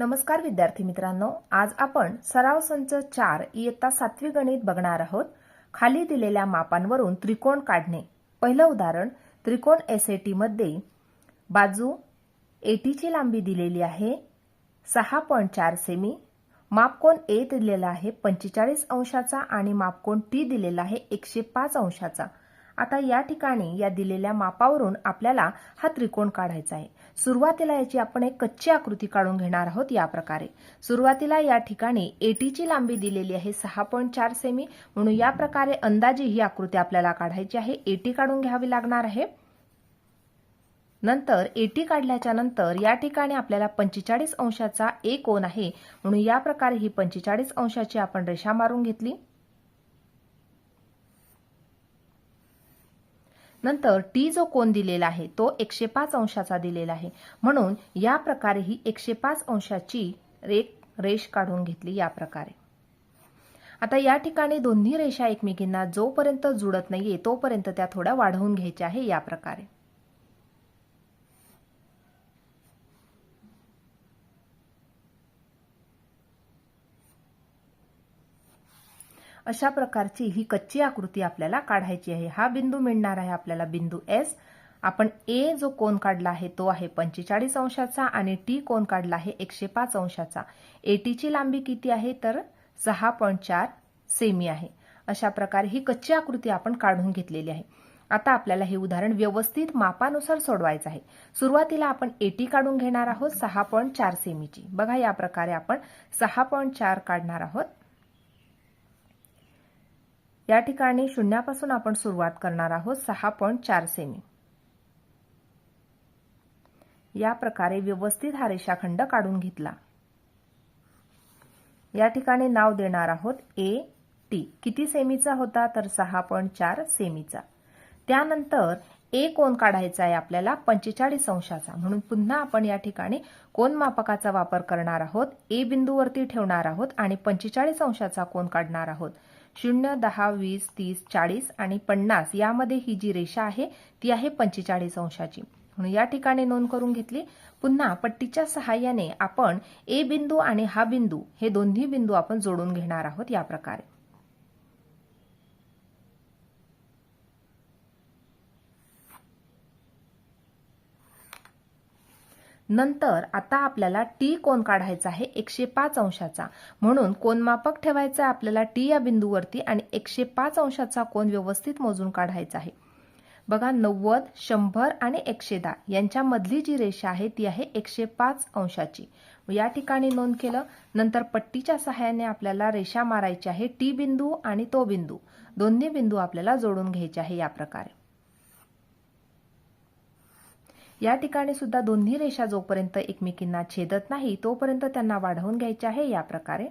नमस्कार विद्यार्थी मित्रांनो आज आपण सराव संच चार इयत्ता सातवी गणित बघणार आहोत. खाली दिलेल्या मापांवरून त्रिकोण काढणे. पहिलं उदाहरण त्रिकोण एसएटी मध्ये बाजू एटीची लांबी दिलेली आहे सहा पॉईंट चार सेमी. मापकोन ए दिलेला आहे पंचेचाळीस अंशाचा आणि मापकोन टी दिलेला आहे एकशे पाच अंशाचा. आता या ठिकाणी या दिलेल्या मापावरून आपल्याला हा त्रिकोण काढायचा आहे. सुरुवातीला याची आपण एक कच्ची आकृती काढून घेणार आहोत या प्रकारे. सुरुवातीला या ठिकाणी एटीची लांबी दिलेली आहे सहा पॉईंट चार सेमी. म्हणून या प्रकारे अंदाजे ही आकृती आपल्याला काढायची आहे. एटी काढून घ्यावी लागणार आहे. नंतर एटी काढल्याच्या नंतर या ठिकाणी आपल्याला पंचेचाळीस अंशाचा एक कोन आहे. म्हणून या प्रकारे ही पंचेचाळीस अंशाची आपण रेषा मारून घेतली. नंतर टी जो कोण दिलेला आहे तो एकशे पाच अंशाचा दिलेला आहे. म्हणून या प्रकारे ही एकशे पाच अंशाची रेख रेष काढून घेतली या प्रकारे. आता या ठिकाणी दोन्ही रेषा एकमेकींना जोपर्यंत जुळत नाहीये तोपर्यंत त्या थोड्या वाढवून घ्यायच्या आहे या प्रकारे. अशा प्रकारची ही कच्ची आकृती आपल्याला काढायची आहे. हा बिंदू मिळणार आहे आपल्याला बिंदू एस आपण ए जो कोण काढला आहे तो आहे पंचेचाळीस अंशाचा आणि टी कोन काढला आहे एकशे पाच अंशाचा. एटीची लांबी किती आहे? तर सहा पॉईंट चार सेमी आहे. अशा प्रकारे ही कच्ची आकृती आपण काढून घेतलेली आहे. आता आपल्याला हे उदाहरण व्यवस्थित मापानुसार सोडवायचं आहे. सुरुवातीला आपण एटी काढून घेणार आहोत सहा पॉईंट चार सेमीची. बघा या प्रकारे आपण सहा पॉईंट चार काढणार आहोत. या ठिकाणी शून्यापासून आपण सुरुवात करणार आहोत सहा पॉईंट चार सेमी. या प्रकारे व्यवस्थित हा रेषाखंड काढून घेतला. या ठिकाणी नाव देणार आहोत ए टी किती सेमीचा होता? तर सहा पॉईंट चार सेमीचा. त्यानंतर ए कोण काढायचा आहे आपल्याला? पंचेचाळीस अंशाचा. म्हणून पुन्हा आपण या ठिकाणी कोण मापकाचा वापर करणार आहोत. ए बिंदूवरती ठेवणार आहोत आणि पंचेचाळीस अंशाचा कोण काढणार आहोत. शून्य दहा वीस तीस चाळीस आणि पन्नास यामध्ये ही जी रेषा आहे ती आहे पंचेचाळीस अंशाची. म्हणून या ठिकाणी नोंद करून घेतली. पुन्हा पट्टीच्या सहाय्याने आपण ए बिंदू आणि हा बिंदू हे दोन्ही बिंदू आपण जोडून घेणार आहोत या प्रकारे. नंतर आता आपल्याला टी कोण काढायचा आहे एकशे पाच अंशाचा. म्हणून कोनमापक ठेवायचा आपल्याला टी या बिंदूवरती आणि एकशे पाच अंशाचा कोण व्यवस्थित मोजून काढायचा आहे. बघा नव्वद शंभर आणि एकशे दहा यांच्यामधली जी रेषा आहे ती आहे एकशे पाच अंशाची. या ठिकाणी नोंद केलं नंतर पट्टीच्या सहाय्याने आपल्याला रेषा मारायची आहे टी बिंदू आणि तो बिंदू. दोन्ही बिंदू आपल्याला जोडून घ्यायचे आहे या प्रकारे. या ठिकाणी सुद्धा दोन्ही रेषा जोपर्यंत एकमेकींना छेदत नाही तोपर्यंत त्यांना वाढवून घ्यायचे आहे या प्रकारे.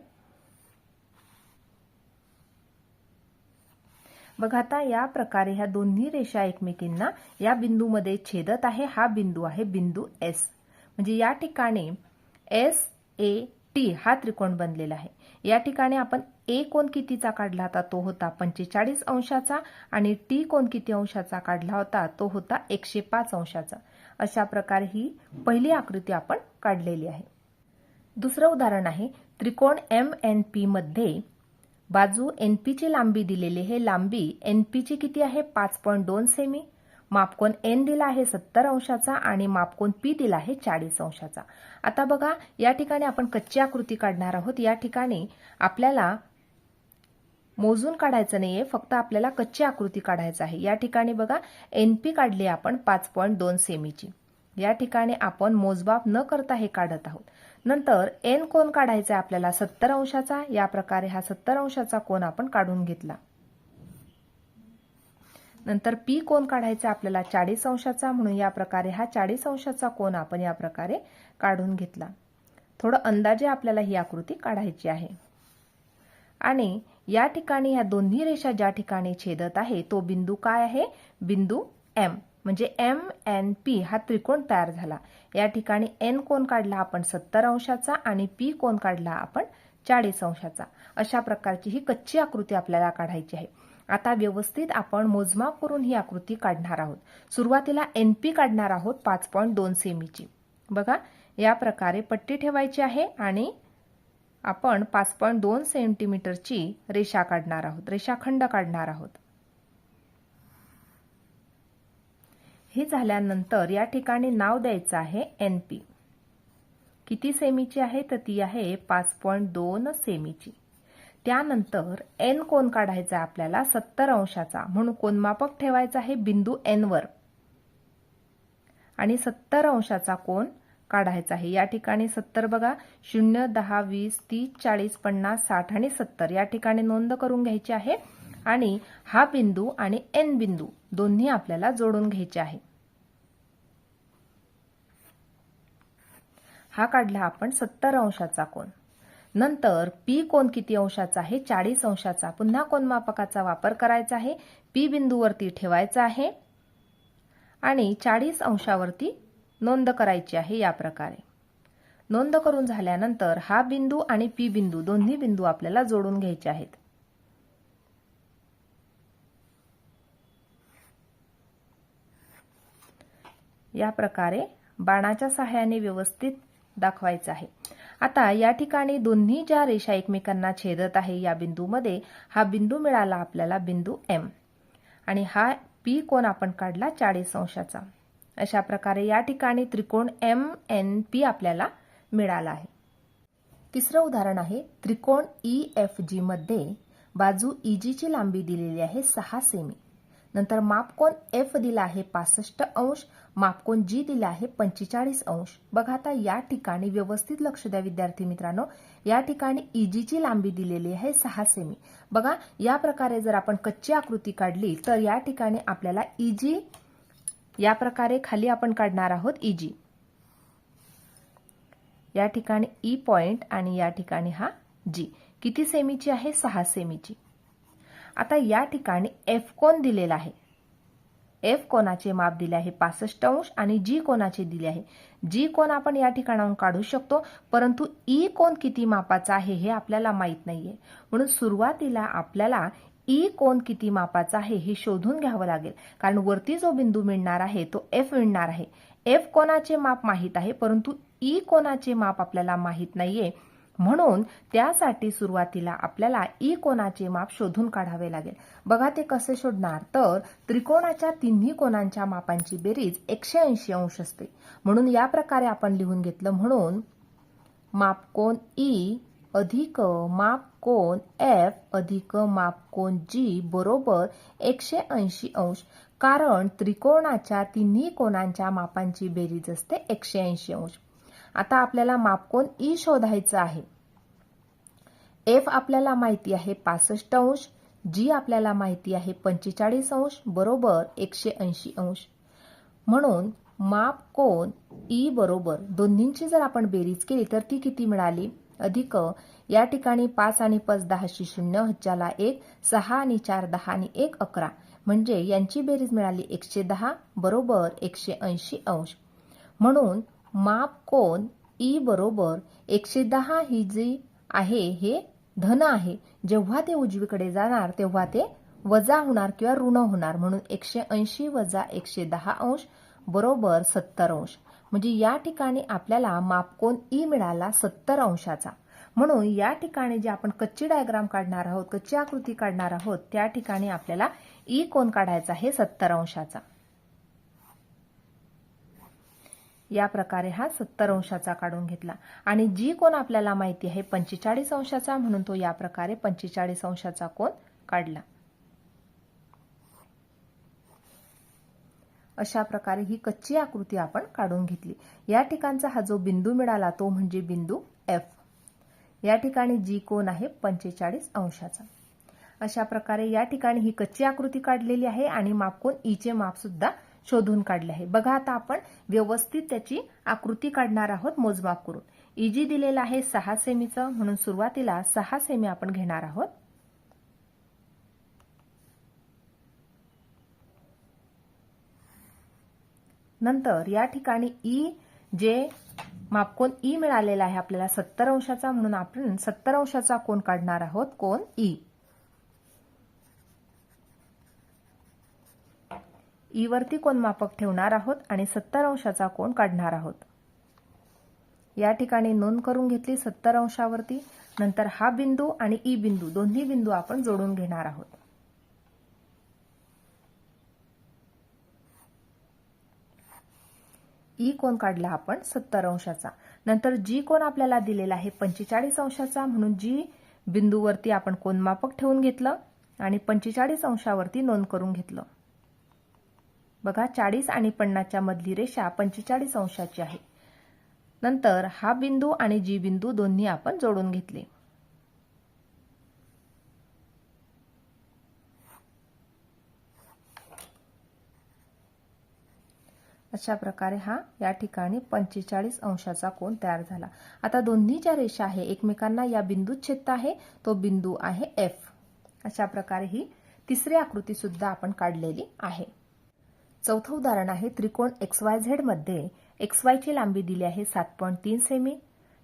बघा आता या प्रकारे ह्या दोन्ही रेषा एकमेकींना या बिंदूमध्ये छेदत आहे. हा बिंदू आहे बिंदू एस म्हणजे या ठिकाणी एस ए टी हा त्रिकोण बनलेला आहे. या ठिकाणी आपण ए कोण कितीचा काढला होता तो होता पंचेचाळीस अंशाचा आणि टी कोण किती अंशाचा काढला होता तो होता एकशे पाच अंशाचा. अशा प्रकारे ही पहिली आकृती आपण काढलेली आहे. दुसरं उदाहरण आहे त्रिकोण एम एन पी मध्ये बाजू एन ची लांबी दिलेली आहे. लांबी एन ची किती आहे? पाच पॉईंट दोन सेमी. मापकोन एन दिला आहे सत्तर अंशाचा आणि मापकोन पी दिला आहे चाळीस अंशाचा. आता बघा या ठिकाणी आपण कच्ची आकृती काढणार आहोत. या ठिकाणी आपल्याला मोजून काढायचं नाहीये फक्त आपल्याला कच्ची आकृती काढायचं आहे. या ठिकाणी बघा एनपी काढली आपण पाच पॉईंट दोन सेमीची. या ठिकाणी आपण मोजबाप न करता हे काढत आहोत. नंतर एन कोण काढायचा आहे आपल्याला सत्तर अंशाचा या प्रकारे हा सत्तर अंशाचा कोण आपण काढून घेतला. नंतर पी कोण काढायचा आपल्याला चाळीस अंशाचा म्हणून या प्रकारे हा चाळीस अंशाचा कोण आपण या प्रकारे काढून घेतला. थोडं अंदाजे आपल्याला ही आकृती काढायची आहे. आणि या ठिकाणी या दोन्ही रेषा ज्या ठिकाणी छेदत आहे तो बिंदू काय आहे? बिंदू एम म्हणजे एम एन पी हा त्रिकोण तयार झाला. या ठिकाणी एन कोण काढला आपण? सत्तर अंशाचा आणि पी कोण काढला आपण? चाळीस अंशाचा. अशा प्रकारची ही कच्ची आकृती आपल्याला काढायची आहे. आता व्यवस्थित आपण मोजमाप करून ही आकृती काढणार आहोत. सुरुवातीला एन पी काढणार आहोत पाच पॉईंट दोन सेमीची. बघा या प्रकारे पट्टी ठेवायची आहे आणि आपण पाच पॉईंट दोन सेंटीमीटरची रेषा काढणार आहोत रेषाखंड काढणार आहोत. हे झाल्यानंतर या ठिकाणी नाव द्यायचं आहे एन पी किती सेमीची आहे? तर ती आहे पाच पॉईंट दोन सेमीची. त्यानंतर एन कोण काढायचा आहे आपल्याला? सत्तर अंशाचा. म्हणून कोनमापक ठेवायचा आहे बिंदू एनवर आणि सत्तर अंशाचा कोण काढायचा आहे. या ठिकाणी सत्तर बघा शून्य दहा वीस तीस चाळीस पन्नास साठ आणि सत्तर या ठिकाणी नोंद करून घ्यायची आहे. आणि हा बिंदू आणि एन बिंदू दोन्ही आपल्याला जोडून घ्यायचे आहे. हा काढला आपण सत्तर अंशाचा कोण नंतर पी कोण किती अंशाचा आहे? चाळीस अंशाचा. पुन्हा कोणमापकाचा वापर करायचा आहे. पी बिंदूवरती ठेवायचा आहे. आणि चाळीस अंशावरती नोंद करायची आहे या प्रकारे. नोंद करून झाल्यानंतर हा बिंदू आणि पी बिंदू दोन्ही बिंदू आपल्याला जोडून घ्यायचे आहेत. या प्रकारे बाणाच्या सहाय्याने व्यवस्थित दाखवायचं आहे. आता या ठिकाणी दोन्ही ज्या रेषा एकमेकांना छेदत आहे या बिंदूमध्ये हा बिंदू मिळाला आपल्याला बिंदू एम. आणि हा पी कोण आपण काढला चाळीस अंशाचा. अशा प्रकारे या ठिकाणी त्रिकोण एम एन पी आपल्याला मिळाला आहे. तिसरं उदाहरण आहे त्रिकोण ई एफ जी मध्ये बाजू e, ईजी ची लांबी दिलेली आहे सहा सेमी. नंतर मापकोन एफ दिला आहे पासष्ट अंश मापकोन जी दिला आहे पंचेचाळीस अंश. बघा आता या ठिकाणी व्यवस्थित लक्ष द्या विद्यार्थी मित्रांनो. या ठिकाणी e, इजीची लांबी दिलेली आहे सहा सेमी. बघा या प्रकारे जर आपण कच्ची आकृती काढली तर या ठिकाणी आपल्याला e, ईजी या प्रकारे खाली आपण काढणार आहोत इजी या ठिकाणी e ई पॉइंट आणि या ठिकाणी हा जी किती सेमीची आहे? सहा सेमीची. आता या ठिकाणी एफ कोन दिलेला आहे? एफ कोणाचे माप दिले आहे? पासष्ट अंश आणि जी कोणाचे दिले आहे? जी कोण आपण या ठिकाणाहून काढू शकतो परंतु ई कोण किती मापाचा आहे हे आपल्याला माहीत नाहीये. म्हणून सुरुवातीला आपल्याला ई कोण किती मापाचा आहे हे शोधून घ्यावं लागेल. कारण वरती जो बिंदू मिळणार आहे तो एफ मिळणार आहे. एफ कोणाचे माप माहीत आहे परंतु ई कोणाचे माप आपल्याला माहीत नाहीये. म्हणून त्यासाठी सुरुवातीला आपल्याला ई कोणाचे माप शोधून काढावे लागेल. बघा ते कसे शोधणार? तर त्रिकोणाच्या तिन्ही कोणांच्या मापांची बेरीज एकशे ऐंशी अंश असते. म्हणून या प्रकारे आपण लिहून घेतलं म्हणून मापकोन ई अधिक माप कोन एफ अधिक मापकोन जी बरोबर एकशे ऐंशी अंश. कारण त्रिकोणाच्या तिन्ही कोणांच्या मापांची बेरीज असते एकशे ऐंशी अंश. आता आपल्याला मापकोन ई e शोधायचं आहे. एफ आपल्याला माहिती आहे पासष्ट अंश. जी आपल्याला माहिती आहे पंचेचाळीस अंश. बरोबर एकशे ऐंशी अंश. म्हणून माप कोन ई बरोबर. दोन्हींची जर आपण बेरीज केली तर ती किती मिळाली? अधिक या ठिकाणी पाच आणि पाच दहाशी शून्य हज्जाला एक सहा आणि चार दहा आणि एक अकरा. म्हणजे यांची बेरीज मिळाली एकशे दहा बरोबर एकशे ऐंशी अंश. म्हणून माप कोण ई बरोबर एकशे दहा ही जी आहे हे धन आहे. जेव्हा ते उजवीकडे जाणार तेव्हा ते वजा होणार किंवा ऋण होणार. म्हणून एकशे ऐंशी वजा एकशे दहा अंश बरोबर सत्तर अंश. म्हणजे या ठिकाणी आपल्याला मापकोन ई मिळाला सत्तर अंशाचा. म्हणून या ठिकाणी जे आपण कच्ची डायग्राम काढणार आहोत कच्ची आकृती काढणार आहोत त्या ठिकाणी आपल्याला ई कोण काढायचा आहे सत्तर अंशाचा. या प्रकारे हा सत्तर अंशाचा काढून घेतला. आणि जी कोण आपल्याला माहिती आहे पंचेचाळीस अंशाचा म्हणून तो या प्रकारे पंचेचाळीस अंशाचा कोण काढला. अशा प्रकारे ही कच्ची आकृती आपण काढून घेतली. या ठिकाणचा हा जो बिंदू मिळाला तो म्हणजे बिंदू एफ या ठिकाणी जी कोण आहे पंचेचाळीस अंशाचा. अशा प्रकारे या ठिकाणी ही कच्ची आकृती काढलेली आहे आणि मापकोन ईचे माप सुद्धा शोधून काढले आहे. बघा आता आपण व्यवस्थित त्याची आकृती काढणार आहोत मोजमाप करून. ईजी दिलेला आहे सहा सेमीचं म्हणून सुरुवातीला सहा सेमी आपण घेणार आहोत. नंतर या ठिकाणी ई जे मापकोन ई मिळालेला आहे आपल्याला सत्तर अंशाचा म्हणून आपण सत्तर अंशाचा कोण काढणार आहोत? कोण ई e. ई e वरती कोण मापक ठेवणार आहोत आणि सत्तर अंशाचा कोण काढणार आहोत. या ठिकाणी नोंद करून घेतली सत्तर अंशावरती. नंतर हा बिंदू आणि ई बिंदू दोन्ही बिंदू आपण जोडून घेणार आहोत. ई कोण काढला आपण? सत्तर अंशाचा. नंतर जी कोण आपल्याला दिलेला आहे पंचेचाळीस अंशाचा म्हणून जी बिंदूवरती आपण कोणमापक ठेवून घेतलं आणि पंचेचाळीस अंशावरती नोंद करून घेतलं. बघा चाळीस आणि पन्नासच्या मधली रेषा पंचेचाळीस अंशाची आहे. नंतर हा बिंदू आणि जी बिंदू दोन्ही आपण जोडून घेतले. अशा प्रकारे हा या ठिकाणी पंचेचाळीस अंशाचा कोण तयार झाला. आता दोन्ही ज्या रेषा आहे एकमेकांना या बिंदूत छेदत आहे तो बिंदू आहे एफ अशा प्रकारे ही तिसरी आकृती सुद्धा आपण काढलेली आहे. चौथं उदाहरण आहे त्रिकोण एक्स वाय झेडमध्ये एक्स वायची लांबी दिली आहे सात पॉईंट तीन सेमी.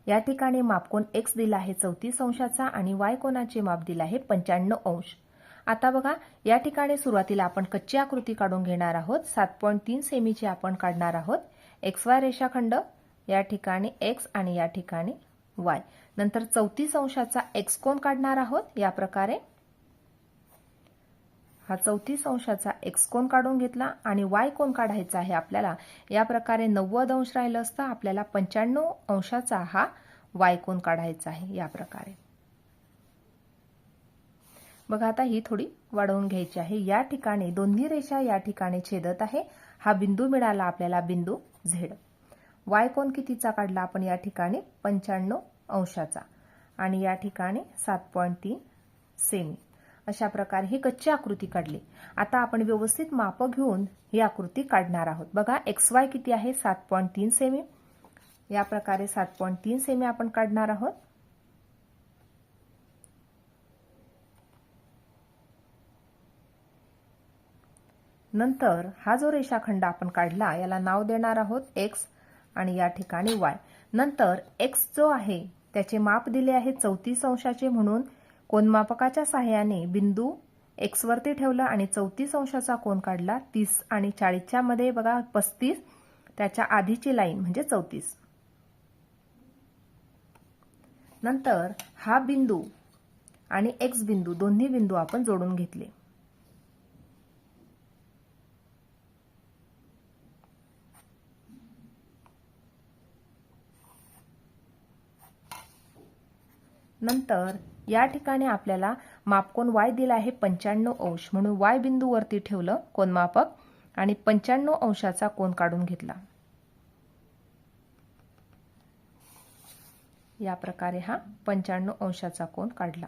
या ठिकाणी मापकोन एक्स दिला आहे चौतीस अंशाचा आणि वाय कोणाचे माप दिलं आहे पंच्याण्णव अंश. आता बघा या ठिकाणी सुरुवातीला आपण कच्ची आकृती काढून घेणार आहोत. सात पॉईंट तीन सेमीची आपण काढणार आहोत. एक्स वाय रेषाखंड या ठिकाणी एक्स आणि या ठिकाणी वाय नंतर चौतीस अंशाचा एक्स कोण काढणार आहोत. या प्रकारे हा चौतीस अंशाचा एक्स कोण काढून घेतला आणि वाय कोण काढायचा आहे आपल्याला. या प्रकारे नव्वद अंश राहिलं असतं. आपल्याला पंच्याण्णव अंशाचा हा वाय कोण काढायचा आहे. या प्रकारे. बघा आता ही थोडी वाढवून घ्यायची आहे. या ठिकाणी दोन्ही रेषा या ठिकाणी छेदत आहे. हा बिंदू मिळाला आपल्याला बिंदू झेड. वाय कोण कितीचा काढला आपण या ठिकाणी? पंच्याण्णव अंशाचा. आणि या ठिकाणी सात पॉईंट तीन सेमी. अशा प्रकारे ही कच्ची आकृती काढली. आता आपण व्यवस्थित माप घेऊन ही आकृती काढणार आहोत. बघा एक्स वाय किती आहे? सात पॉईंट तीन सेमी. या प्रकारे सात पॉईंट तीन सेमी आपण काढणार आहोत. नंतर हा जो रेषाखंड आपण काढला याला नाव देणार आहोत एक्स आणि या ठिकाणी वाय नंतर एक्स जो आहे त्याचे माप दिले आहे चौतीस अंशाचे म्हणून. कोनमापकाच्या सहाय्याने बिंदू एक्स वरती ठेवलं आणि चौतीस अंशाचा कोण काढला तीस आणि चाळीसच्या मध्ये बघा पस्तीस. त्याच्या आधीची लाईन म्हणजे चौतीस. नंतर हा बिंदू आणि एक्स बिंदू दोन्ही बिंदू आपण जोडून घेतले. नंतर या ठिकाणी आपल्याला मापकोन वाय दिला आहे पंच्याण्णव अंश. म्हणून वाय बिंदूवरती ठेवलं कोनमापक आणि पंच्याण्णव अंशाचा कोण काढून घेतला. या प्रकारे हा पंच्याण्णव अंशाचा कोण काढला.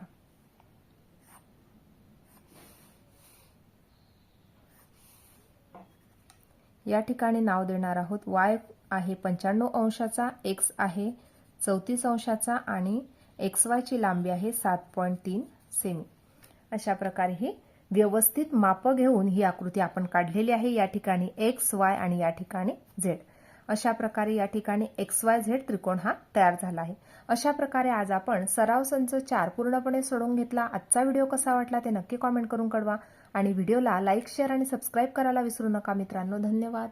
या ठिकाणी नाव देणार आहोत. वाय आहे पंच्याण्णव अंशाचा एक्स आहे चौतीस अंशाचा आणि एक्स वायची लांबी आहे सात पॉईंट तीन सेमी अशा प्रकारे ही व्यवस्थित मापं घेऊन ही आकृती आपण काढलेली आहे. या ठिकाणी एक्स वाय आणि या ठिकाणी झेड अशा प्रकारे या ठिकाणी एक्स वाय झेड त्रिकोण हा तयार झाला आहे. अशा प्रकारे आज आपण सराव संच चार पूर्णपणे सोडून घेतला. आजचा व्हिडिओ कसा वाटला ते नक्की कॉमेंट करून कळवा. आणि व्हिडिओला लाईक शेअर आणि सबस्क्राईब करायला विसरू नका मित्रांनो. धन्यवाद.